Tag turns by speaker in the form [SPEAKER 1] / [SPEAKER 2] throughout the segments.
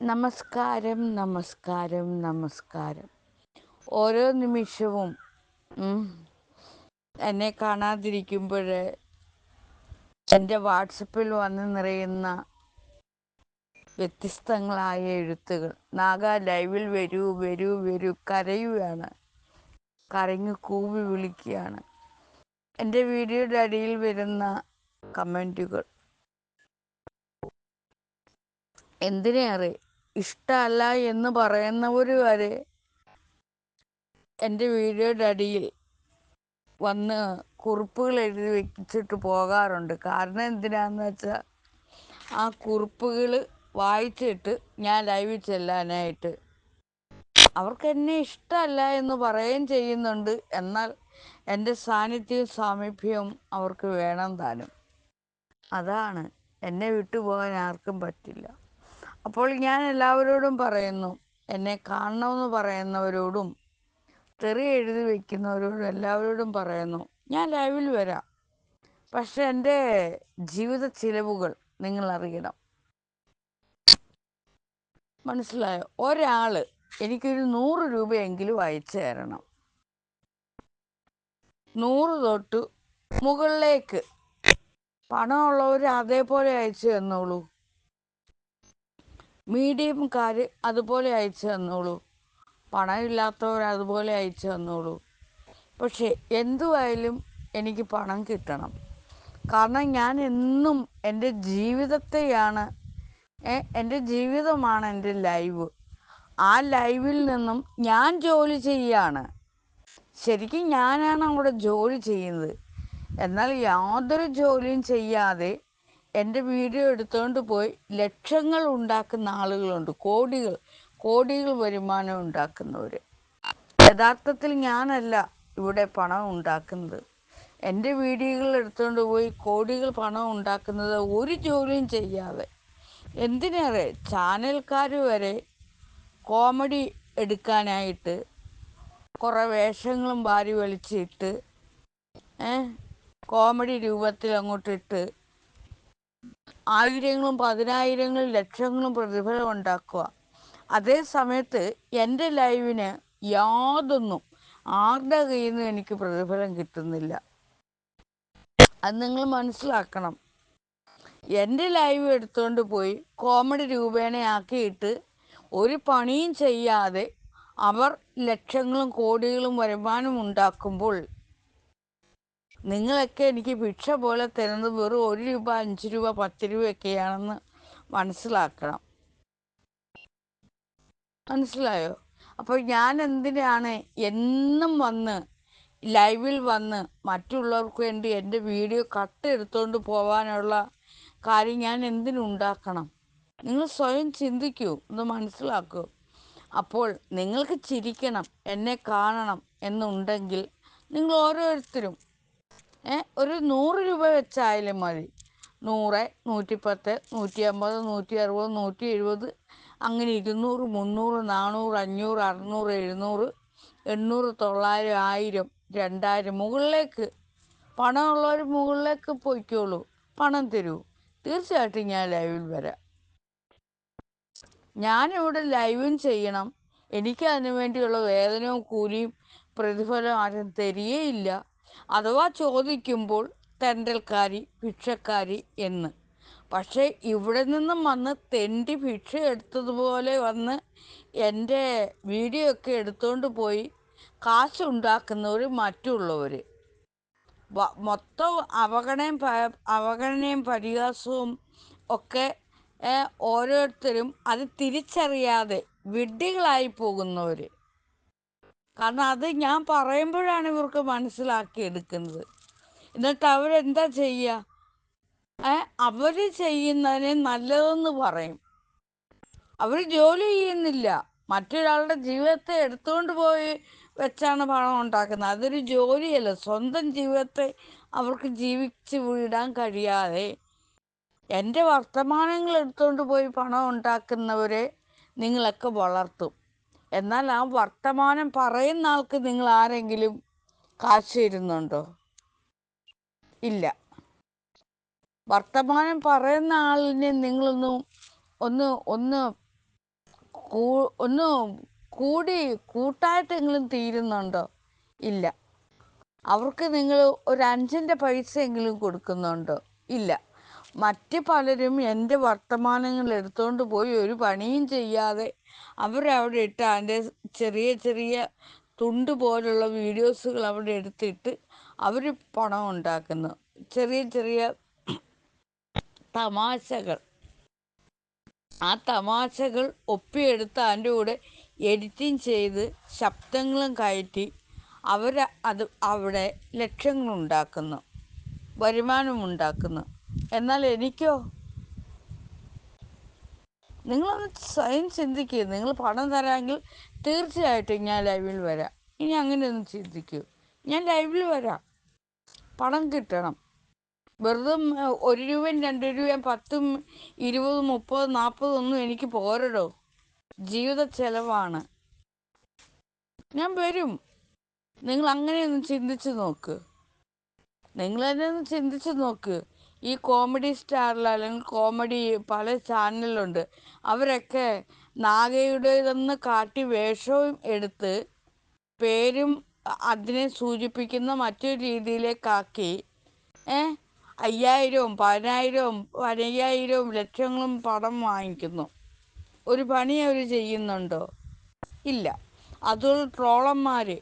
[SPEAKER 1] നമസ്കാരം നമസ്കാരം നമസ്കാരം. ഓരോ നിമിഷവും എന്നെ കാണാതിരിക്കുമ്പോൾ എന്റെ വാട്സപ്പിൽ വന്ന് നിറയുന്ന വ്യത്യസ്തങ്ങളായ എഴുത്തുകൾ. നാഗ ലൈവിൽ വരൂ വരൂ വരൂ കരയുകയാണ്. കരഞ്ഞു കൂവി വിളിക്കുകയാണ്. എന്റെ വീഡിയോയുടെ അടിയിൽ വരുന്ന കമന്റുകൾ. എന്തിനേറെ ഇഷ്ടമല്ല എന്ന് പറയുന്നവർ വരെ എന്റെ വീഡിയോയുടെ അടിയിൽ വന്ന് കുറിപ്പുകൾ എഴുതി വെച്ചിട്ട് പോകാറുണ്ട്. കാരണം എന്തിനാന്ന് വെച്ചാൽ ആ കുറിപ്പുകൾ വായിച്ചിട്ട് ഞാൻ ലൈവിൽ ചെല്ലാനായിട്ട്. അവർക്ക് എന്നെ ഇഷ്ടമല്ല എന്ന് പറയുകയും ചെയ്യുന്നുണ്ട്. എന്നാൽ എന്റെ സാന്നിധ്യവും സാമീപ്യവും അവർക്ക് വേണം താനും. അതാണ്. എന്നെ വിട്ടുപോകാൻ ആർക്കും പറ്റില്ല. അപ്പോൾ ഞാൻ എല്ലാവരോടും പറയുന്നു എന്നെ കാണണമെന്ന് പറയുന്നവരോടും തെറി എഴുതി വയ്ക്കുന്നവരോടും എല്ലാവരോടും പറയുന്നു ഞാൻ ലൈവിൽ വരാം. പക്ഷെ എന്റെ ജീവിത ചിലവുകൾ നിങ്ങൾ അറിയണം. മനസ്സിലായോ? ഒരാൾ എനിക്കൊരു നൂറ് രൂപയെങ്കിലും അയച്ചു തരണം. നൂറ് തൊട്ട് മുകളിലേക്ക്. പണമുള്ളവർ അതേപോലെ അയച്ചു തന്നോളൂ. മീഡിയംകാർ അതുപോലെ അയച്ചു തന്നോളൂ. പണമില്ലാത്തവർ അതുപോലെ അയച്ചു തന്നോളൂ. പക്ഷേ എന്തുവായാലും എനിക്ക് പണം കിട്ടണം. കാരണം ഞാൻ എന്നും എന്റെ ജീവിതത്തെയാണ് എന്റെ ജീവിതമാണ് എന്റെ ലൈവ്. ആ ലൈവിൽ നിന്നും ഞാൻ ജോലി ചെയ്യാണ്. ശരിക്കും ഞാനാണ് അവിടെ ജോലി ചെയ്യുന്നത്. എന്നാൽ യാതൊരു ജോലിയും ചെയ്യാതെ എന്റെ വീഡിയോ എടുത്തുകൊണ്ട് പോയി ലക്ഷങ്ങൾ ഉണ്ടാക്കുന്ന ആളുകളുണ്ട്. കോടികൾ കോടികൾ വരുമാനം ഉണ്ടാക്കുന്നവർ യഥാർത്ഥത്തിൽ ഞാനല്ല ഇവിടെ പണം ഉണ്ടാക്കുന്നത്. എന്റെ വീഡിയോകൾ എടുത്തുകൊണ്ട് പോയി കോടികൾ പണം ഉണ്ടാക്കുന്നത് ഒരു ജോലിയും ചെയ്യാതെ. എന്തിനേറെ ചാനൽക്കാർ വരെ കോമഡി എടുക്കാനായിട്ട് കുറേ വേഷങ്ങളും വാരി വലിച്ചിട്ട് കോമഡി രൂപത്തിൽ അങ്ങോട്ടിട്ട് ആയിരങ്ങളും പതിനായിരങ്ങളും ലക്ഷങ്ങളും പ്രതിഫലം ഉണ്ടാക്കുക. അതേ സമയത്ത് എന്റെ ലൈവിന് യാതൊന്നും ആരുടെ കയ്യിൽ നിന്നും എനിക്ക് പ്രതിഫലം കിട്ടുന്നില്ല. അത് നിങ്ങൾ മനസ്സിലാക്കണം. എന്റെ ലൈവ് എടുത്തുകൊണ്ട് പോയി കോമഡി രൂപേണയാക്കിയിട്ട് ഒരു പണിയും ചെയ്യാതെ അവർ ലക്ഷങ്ങളും കോടികളും വരുമാനം ഉണ്ടാക്കുമ്പോൾ നിങ്ങളൊക്കെ എനിക്ക് ഭിക്ഷ പോലെ തരുന്നത് വെറും ഒരു രൂപ അഞ്ച് രൂപ പത്ത് രൂപയൊക്കെയാണെന്ന് മനസ്സിലാക്കണം. മനസ്സിലായോ? അപ്പോൾ ഞാൻ എന്തിനാണ് എന്നും വന്ന് ലൈവിൽ വന്ന് മറ്റുള്ളവർക്ക് വേണ്ടി എന്റെ വീഡിയോ കട്ട് എടുത്തുകൊണ്ട് പോകാനുള്ള കാര്യം ഞാൻ എന്തിനുണ്ടാക്കണം നിങ്ങൾ സ്വയം ചിന്തിക്കൂ ഒന്ന് മനസ്സിലാക്കൂ. അപ്പോൾ നിങ്ങൾക്ക് ചിരിക്കണം എന്നെ കാണണം എന്നുണ്ടെങ്കിൽ നിങ്ങൾ ഓരോരുത്തരും ഒരു നൂറ് രൂപ വെച്ചായാലും മതി. നൂറ് നൂറ്റിപ്പത്ത് നൂറ്റി അമ്പത് നൂറ്റി അറുപത് നൂറ്റി എഴുപത് അങ്ങനെ ഇരുന്നൂറ് മുന്നൂറ് നാനൂറ് അഞ്ഞൂറ് അറുന്നൂറ് എഴുന്നൂറ് എണ്ണൂറ് തൊള്ളായിരം ആയിരം രണ്ടായിരം മുകളിലേക്ക്. പണമുള്ളവർ മുകളിലേക്ക് പോയിക്കോളൂ. പണം തരൂ. തീർച്ചയായിട്ടും ഞാൻ ലൈവിൽ വരാം. ഞാനിവിടെ ലൈവും ചെയ്യണം. എനിക്ക് അതിനു വേണ്ടിയുള്ള വേതനവും കൂലിയും പ്രതിഫലം ആരും തരികയില്ല. അഥവാ ചോദിക്കുമ്പോൾ തെണ്ടൽക്കാരി ഭിക്ഷക്കാരി എന്ന്. പക്ഷേ ഇവിടെ നിന്നും വന്ന് തെണ്ടി ഭിക്ഷ എടുത്തതുപോലെ വന്ന് എന്റെ വീഡിയോ ഒക്കെ എടുത്തുകൊണ്ട് പോയി കാശുണ്ടാക്കുന്നവർ മറ്റുള്ളവർ മൊത്തം അവഗണയും അവഗണനയും പരിഹാസവും ഒക്കെ ഓരോരുത്തരും അത് തിരിച്ചറിയാതെ വിഡ്ഢികളായി പോകുന്നവർ കാരണം അത് ഞാൻ പറയുമ്പോഴാണ് ഇവർക്ക് മനസ്സിലാക്കി എടുക്കുന്നത്. എന്നിട്ട് അവരെന്താ ചെയ്യുക ഏ അവർ ചെയ്യുന്നതിനെ നല്ലതെന്ന് പറയും. അവർ ജോലി ചെയ്യുന്നില്ല. മറ്റൊരാളുടെ ജീവിതത്തെ എടുത്തുകൊണ്ട് പോയി വെച്ചാണ് പണം ഉണ്ടാക്കുന്നത്. അതൊരു ജോലിയല്ല. സ്വന്തം ജീവിതത്തെ അവർക്ക് ജീവിച്ച് വിടാൻ കഴിയാതെ എന്റെ വർത്തമാനങ്ങൾ എടുത്തുകൊണ്ട് പോയി പണം ഉണ്ടാക്കുന്നവരെ നിങ്ങളൊക്കെ വളർത്തും. എന്നാൽ ആ വർത്തമാനം പറയുന്ന ആൾക്ക് നിങ്ങൾ ആരെങ്കിലും കാശ് തരുന്നുണ്ടോ? ഇല്ല. വർത്തമാനം പറയുന്ന ആളിനെ നിങ്ങളൊന്ന് ഒന്ന് ഒന്ന് ഒന്ന് കൂടി കൂട്ടായിട്ടെങ്കിലും തീരുന്നുണ്ടോ? ഇല്ല. അവർക്ക് നിങ്ങൾ ഒരു അഞ്ചിന്റെ പൈസയെങ്കിലും കൊടുക്കുന്നുണ്ടോ? ഇല്ല. മറ്റ് പലരും എന്റെ വർത്തമാനങ്ങൾ എടുത്തുകൊണ്ട് പോയി ഒരു പണിയും ചെയ്യാതെ അവരവിടെ ഇട്ട് അതിന്റെ ചെറിയ ചെറിയ തുണ്ട് പോലുള്ള വീഡിയോസുകൾ അവിടെ എടുത്തിട്ട് അവർ പണം ഉണ്ടാക്കുന്നു. ചെറിയ ചെറിയ തമാശകൾ. ആ തമാശകൾ ഒപ്പിയെടുത്ത് അതിന്റെ കൂടെ എഡിറ്റിംഗ് ചെയ്ത് ശബ്ദങ്ങളും കയറ്റി അവർ അത് അവിടെ ലക്ഷ്യങ്ങളുണ്ടാക്കുന്നു വരുമാനമുണ്ടാക്കുന്നു. എന്നാൽ എനിക്കോ? നിങ്ങളൊന്ന് സ്വയം ചിന്തിക്കുക നിങ്ങൾ പണം തരാമെങ്കിൽ തീർച്ചയായിട്ടും ഞാൻ ലൈവിൽ വരാം. ഇനി അങ്ങനെ ഒന്ന് ചിന്തിക്കൂ. ഞാൻ ലൈവിൽ വരാം. പണം കിട്ടണം. വെറുതെ ഒരു രൂപയും രണ്ട് രൂപയും പത്തും ഇരുപതും മുപ്പതും നാൽപ്പതും ഒന്നും എനിക്ക് പോരടോ. ജീവിത ചെലവാണ്. ഞാൻ വരും. നിങ്ങൾ അങ്ങനെയൊന്ന് ചിന്തിച്ചു നോക്ക്. നിങ്ങൾ തന്നെ ഒന്ന് ചിന്തിച്ചു നോക്ക്. ഈ കോമഡി സ്റ്റാറിൽ അല്ലെങ്കിൽ കോമഡി പല ചാനലുണ്ട് അവരൊക്കെ നാഗയുടേതെന്ന് കാട്ടി വേഷവും എടുത്ത് പേരും അതിനെ സൂചിപ്പിക്കുന്ന മറ്റൊരു രീതിയിലേക്കാക്കി. ഏ? അയ്യായിരവും പതിനായിരവും പതിനയ്യായിരവും ലക്ഷങ്ങളും പണം വാങ്ങിക്കുന്നു. ഒരു പണി അവർ ചെയ്യുന്നുണ്ടോ? ഇല്ല. അതൊരു ട്രോളന്മാർ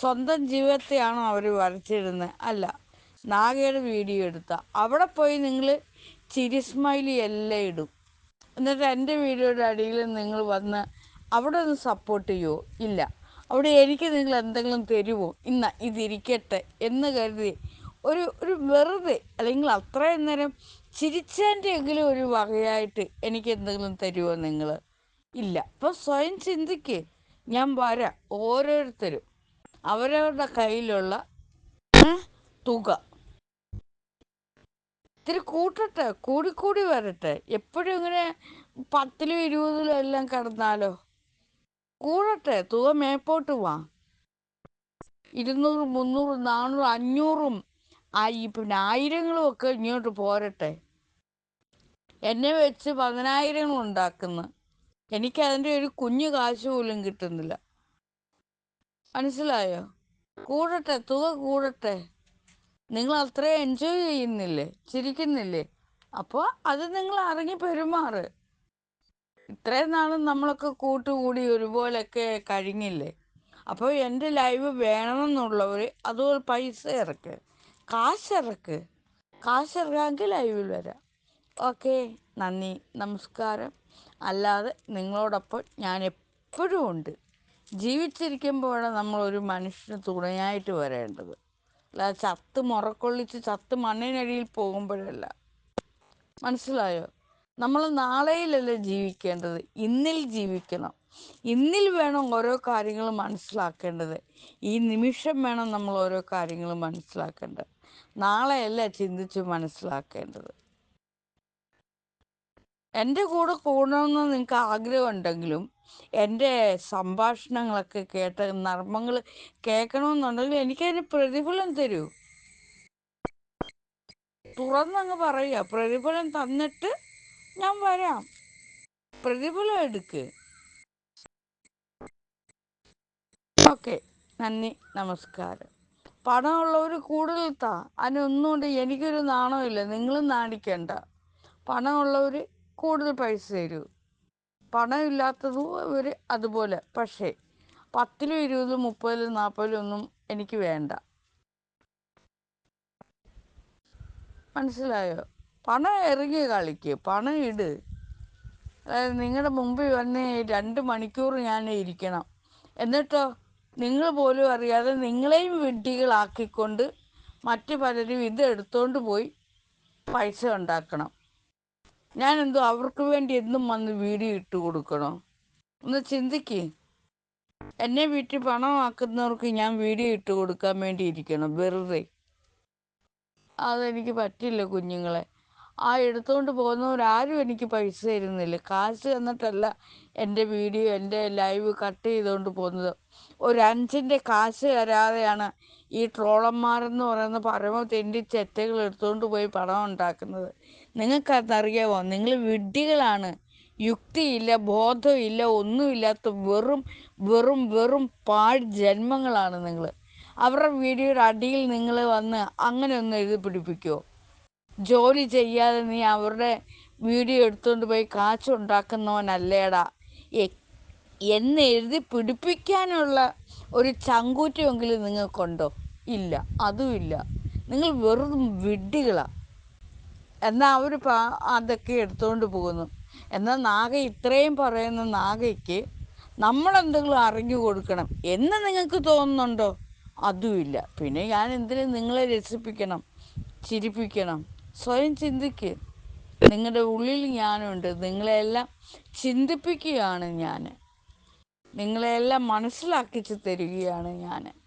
[SPEAKER 1] സ്വന്തം ജീവിതത്തെയാണോ അവർ വരച്ചിരുന്നത് അല്ല. നാഗയുടെ വീഡിയോ എടുത്ത. അവിടെ പോയി നിങ്ങൾ ചിരി സ്മൈലി എല്ലാം ഇടും. എന്നിട്ട് എന്റെ വീഡിയോയുടെ അടിയിൽ നിങ്ങൾ വന്ന് അവിടെ ഒന്ന് സപ്പോർട്ട് ചെയ്യുമോ ഇല്ല. അവിടെ എനിക്ക് നിങ്ങൾ എന്തെങ്കിലും തരുമോ ഇന്ന ഇതിരിക്കട്ടെ എന്ന് കരുതി ഒരു ഒരു വെറുതെ അല്ലെങ്കിൽ അത്രയും നേരം ചിരിച്ചതിന്റെ എങ്കിലും ഒരു വകയായിട്ട് എനിക്ക് എന്തെങ്കിലും തരുമോ നിങ്ങൾ ഇല്ല. അപ്പോൾ സ്വയം ചിന്തിക്ക്. ഞാൻ വരാം ഓരോരുത്തരും. അവരവരുടെ കയ്യിലുള്ള തുക. ഇത്തിരി കൂട്ടട്ടെ കൂടിക്കൂടി വരട്ടെ. എപ്പോഴും ഇങ്ങനെ പത്തിലും ഇരുപതിലും എല്ലാം കിടന്നാലോ? കൂടട്ടെ തുക മേപ്പോട്ട് വാ. ഇരുന്നൂറ് മുന്നൂറ് നാനൂറ് അഞ്ഞൂറും ആയി. പിന്നെ ആയിരങ്ങളും ഒക്കെ ഇങ്ങോട്ട് പോരട്ടെ. എന്നെ വെച്ച് പതിനായിരങ്ങൾ ഉണ്ടാക്കുന്നു. എനിക്കതിന്റെ ഒരു കുഞ്ഞു കാശ് പോലും കിട്ടുന്നില്ല. മനസ്സിലായോ? കൂടട്ടെ തുക കൂടട്ടെ. നിങ്ങൾ അത്ര എൻജോയ് ചെയ്യുന്നില്ലേ? ചിരിക്കുന്നില്ലേ? അപ്പോൾ അത് നിങ്ങൾ അറിഞ്ഞു പെരുമാറ്. ഇത്രയും നാളും നമ്മളൊക്കെ കൂട്ടുകൂടി ഒരുപോലൊക്കെ കഴിഞ്ഞില്ലേ? അപ്പോൾ എന്റെ ലൈവ് വേണമെന്നുള്ളവർ അതുപോലെ പൈസ ഇറക്ക്. കാശ് ഇറക്ക്. കാശ് ഇറക്കാമെങ്കിൽ ലൈവിൽ വരാം. ഓക്കെ നന്ദി നമസ്കാരം. അല്ലാതെ നിങ്ങളോടൊപ്പം ഞാൻ എപ്പോഴും ഉണ്ട്. ജീവിച്ചിരിക്കുമ്പോഴാണ് നമ്മൾ ഒരു മനുഷ്യന് തുണയായിട്ട് വരേണ്ടത്. ചത്ത് മുറക്കൊള്ളിച്ച് ചത്ത് മണ്ണിനടിയിൽ പോകുമ്പോഴല്ല. മനസ്സിലായോ? നമ്മൾ നാളെയിലല്ല ജീവിക്കേണ്ടത്? ഇന്നിൽ ജീവിക്കണം. ഇന്നിൽ വേണം ഓരോ കാര്യങ്ങൾ മനസ്സിലാക്കേണ്ടത്. ഈ നിമിഷം വേണം നമ്മൾ ഓരോ കാര്യങ്ങൾ മനസ്സിലാക്കേണ്ടത്. നാളെയല്ല ചിന്തിച്ച് മനസ്സിലാക്കേണ്ടത്. എന്റെ കൂടെ കൂടണമെന്ന് നിങ്ങൾക്ക് ആഗ്രഹമുണ്ടെങ്കിലും എന്റെ സംഭാഷണങ്ങളൊക്കെ കേട്ട് നർമ്മങ്ങൾ കേൾക്കണമെന്നുണ്ടെങ്കിൽ എനിക്കതിന് പ്രതിഫലം തരൂ. തുറന്നങ്ങ് പറയുക. പ്രതിഫലം തന്നിട്ട് ഞാൻ വരാം. പ്രതിഫലം എടുക്ക്. ഓക്കെ. നന്ദി. നമസ്കാരം. പണമുള്ളവർ കൂടുതൽ താ അതിനൊന്നുകൊണ്ട് എനിക്കൊരു നാണമില്ല നിങ്ങളും നാണിക്കണ്ട. പണമുള്ളവർ കൂടുതൽ പൈസ തരൂ. പണമില്ലാത്തതും അവർ അതുപോലെ. പക്ഷേ പത്തിലും ഇരുപതിലും മുപ്പതിലും നാൽപ്പതിലും ഒന്നും എനിക്ക് വേണ്ട. മനസ്സിലായോ? പണം ഇറങ്ങി കളിക്ക്. പണം ഇട്. അതായത് നിങ്ങളുടെ മുമ്പിൽ വന്ന് രണ്ട് മണിക്കൂർ ഞാൻ ഇരിക്കണം. എന്നിട്ടോ നിങ്ങൾ പോലും അറിയാതെ നിങ്ങളെയും വിഡ്ഢികളാക്കിക്കൊണ്ട് മറ്റു പലരും ഇത് എടുത്തുകൊണ്ട് പോയി പൈസ ഉണ്ടാക്കണം. ഞാനെന്തോ അവർക്ക് വേണ്ടി എന്നും വന്ന് വീഡിയോ ഇട്ട് കൊടുക്കണോ? ഒന്ന് ചിന്തിക്ക്. എന്നെ വീട്ടിൽ പണമാക്കുന്നവർക്ക് ഞാൻ വീഡിയോ ഇട്ട് കൊടുക്കാൻ വേണ്ടി ഇരിക്കണം വെറുതെ. അതെനിക്ക് പറ്റില്ല കുഞ്ഞുങ്ങളെ. ആ എടുത്തുകൊണ്ട് പോകുന്നവരാരും എനിക്ക് പൈസ തരുന്നില്ല. കാശ് തന്നിട്ടല്ല എന്റെ വീഡിയോ എന്റെ ലൈവ് കട്ട് ചെയ്തുകൊണ്ട് പോകുന്നത്. ഒരു അഞ്ചിന്റെ കാശ് തരാതെയാണ് ഈ ട്രോളന്മാരെന്ന് പറയുന്ന പരമ തെണ്ടി ചെറ്റകൾ എടുത്തുകൊണ്ട് പോയി പണം ഉണ്ടാക്കുന്നത്. നിങ്ങൾക്കതറിയാമോ നിങ്ങൾ വിഡ്ഢികളാണ്. യുക്തിയില്ല ബോധമില്ല ഒന്നുമില്ലാത്ത വെറും വെറും വെറും പാഴ് ജന്മങ്ങളാണ് നിങ്ങൾ. അവരുടെ വീഡിയോയുടെ അടിയിൽ നിങ്ങൾ വന്ന് അങ്ങനെ ഒന്ന് എഴുതി പിടിപ്പിക്കുമോ ജോലി ചെയ്യാതെ നീ അവരുടെ വീഡിയോ എടുത്തുകൊണ്ട് പോയി കാശുണ്ടാക്കുന്നവനല്ലേടാ. എ- എന്ന് എഴുതി പിടിപ്പിക്കാനുള്ള ഒരു ചങ്കൂറ്റമെങ്കിലും നിങ്ങൾക്കുണ്ടോ? ഇല്ല അതുമില്ല. നിങ്ങൾ വെറും വിഡ്ഢികളാണ് എന്നാൽ അവർ അതൊക്കെ എടുത്തുകൊണ്ട് പോകുന്നു. എന്നാൽ നാഗ ഇത്രയും പറയുന്ന നാഗയ്ക്ക് നമ്മളെന്തെങ്കിലും അറിഞ്ഞു കൊടുക്കണം. എന്ന് നിങ്ങൾക്ക് തോന്നുന്നുണ്ടോ? അതുമില്ല. പിന്നെ ഞാൻ എന്തിനു നിങ്ങളെ രസിപ്പിക്കണം ചിരിപ്പിക്കണം? സ്വയം ചിന്തിക്ക്. നിങ്ങളുടെ ഉള്ളിൽ ഞാനുണ്ട്. നിങ്ങളെല്ലാം ചിന്തിപ്പിക്കുകയാണ് ഞാൻ നിങ്ങളെല്ലാം മനസ്സിലാക്കിച്ച് തരികയാണ് ഞാൻ